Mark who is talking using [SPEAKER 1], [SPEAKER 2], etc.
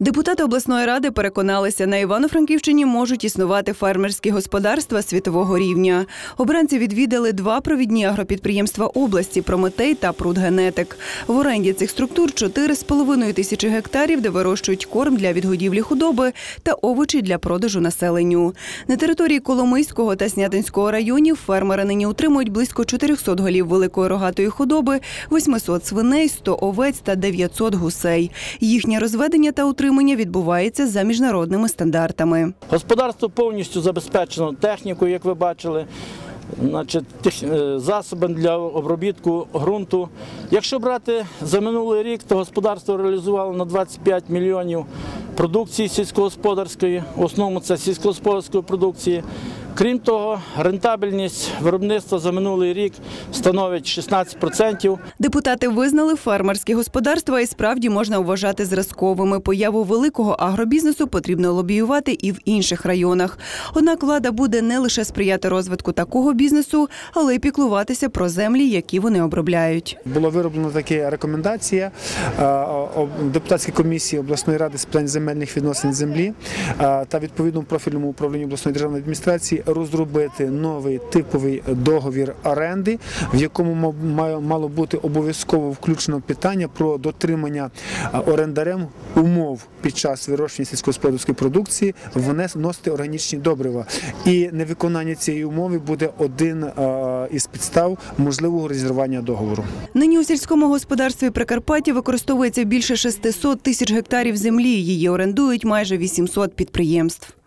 [SPEAKER 1] Депутати обласної ради переконалися, на Івано-Франківщині можуть існувати фермерські господарства світового рівня. Обранці відвідали два провідні агропідприємства області Прометей та Прудгенетик. В оренді цих структур 4,5 тисячі гектарів, де вирощують корм для відгодівлі худоби та овочі для продажу населенню. На території Коломийського та Снятинського районів фермери нині утримують близько 400 голів великої рогатої худоби, 800 свиней, 100 овець та 900 гусей. Їхнє розведення та утримання відбувається за міжнародними стандартами.
[SPEAKER 2] Господарство повністю забезпечено технікою, як ви бачили, значить, е, засобами для обробітку ґрунту. Якщо брати за минулий рік, то господарство реалізувало на 25 мільйонів продукції сільськогосподарської, в основному це сільськогосподарської продукції. Крім того, рентабельність виробництва за минулий рік становить 16%.
[SPEAKER 1] Депутати визнали фермерські господарства і справді можна вважати зразковими. Появу великого агробізнесу потрібно лобіювати і в інших районах. Однак влада буде не лише сприяти розвитку такого бізнесу, але й піклуватися про землі, які вони обробляють.
[SPEAKER 3] Була вироблена така рекомендація е, депутатській комісії обласної ради з питань земельних відносин землі е, та відповідному профільному управлінню обласної державної адміністрації розробити новий типовий договір оренди, в якому мало бути обов'язково включено питання про дотримання орендарем умов під час вирощення сільськогосподарської продукції вносити органічні добрива. І невиконання цієї умови буде один із підстав можливого розірвання договору.
[SPEAKER 1] Нині у сільському господарстві Прикарпаття використовується більше 600 тисяч гектарів землі. Її орендують майже 800 підприємств.